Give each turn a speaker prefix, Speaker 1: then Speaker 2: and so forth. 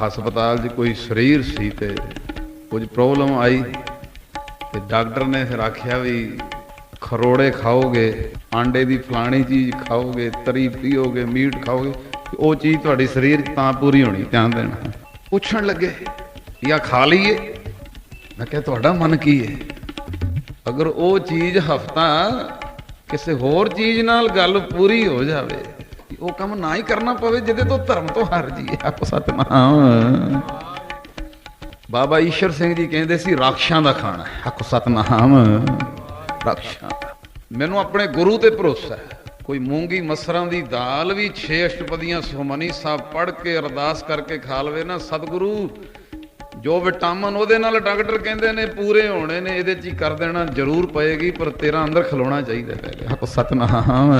Speaker 1: ਹਸਪਤਾਲ 'ਚ ਕੋਈ ਸਰੀਰ ਸੀ ਤੇ ਕੁਝ ਪ੍ਰੋਬਲਮ ਆਈ ਤੇ ਡਾਕਟਰ ਨੇ ਫਿਰ ਆਖਿਆ ਵੀ ਖਰੋੜੇ ਖਾਓਗੇ, ਆਂਡੇ ਦੀ ਫਲਾਣੀ ਚੀਜ਼ ਖਾਓਗੇ, ਤਰੀ ਪੀਓਗੇ, ਮੀਟ ਖਾਓਗੇ ਉਹ ਚੀਜ਼ ਤੁਹਾਡੇ ਸਰੀਰ 'ਚ ਤਾਂ ਪੂਰੀ ਹੋਣੀ, ਧਿਆਨ ਦੇਣਾ। ਪੁੱਛਣ ਲੱਗੇ ਜਾਂ ਖਾ ਲਈਏ? ਮੈਂ ਕਿਹਾ ਤੁਹਾਡਾ ਮਨ ਕੀ ਹੈ ਅਗਰ ਉਹ ਚੀਜ਼ ਹਫਤਾ ਕਿਸੇ ਹੋਰ ਚੀਜ਼ ਨਾਲ ਗੱਲ ਪੂਰੀ ਹੋ ਜਾਵੇ ਉਹ ਕੰਮ ਨਾ ਹੀ ਕਰਨਾ ਪਵੇ ਜਿਹਦੇ ਤੋਂ ਧਰਮ ਤੋਂ ਹਰ ਜੀ ਆਪੋ ਸਤਨਾਮ। ਬਾਬਾ ਈਸ਼ਰ ਸਿੰਘ ਜੀ ਕਹਿੰਦੇ ਸੀ, ਰਾਖਸ਼ਾਂ ਦਾ ਖਾਣਾ ਹੱਕ ਸਤਨਾਮ। ਰਾਖਸ਼ਾਂ। ਮੈਨੂੰ ਆਪਣੇ ਗੁਰੂ ਤੇ ਭਰੋਸਾ ਹੈ। ਕੋਈ ਮੂੰਗੀ ਮਸਰਾਂ ਦੀ ਦਾਲ ਵੀ 6 ਅਸ਼ਟਪਦੀਆਂ ਸੁਮਨੀ ਸਾਹਿਬ ਪੜ੍ਹ ਕੇ ਅਰਦਾਸ ਕਰਕੇ ਖਾ ਲਵੇ ਨਾ ਸਤਿਗੁਰੂ। ਜੋ ਵਿਟਾਮਿਨ ਉਹਦੇ ਨਾਲ ਡਾਕਟਰ ਕਹਿੰਦੇ ਨੇ, ਪੂਰੇ ਹੋਣੇ ਨੇ, ਇਹਦੇ ਚ ਹੀ ਕਰ ਦੇਣਾ ਜ਼ਰੂਰ ਪਏਗੀ, ਪਰ ਤੇਰਾ ਅੰਦਰ ਖਲੋਣਾ ਚਾਹੀਦਾ ਹੈ। ਹੱਕ ਸਤਨਾਮ।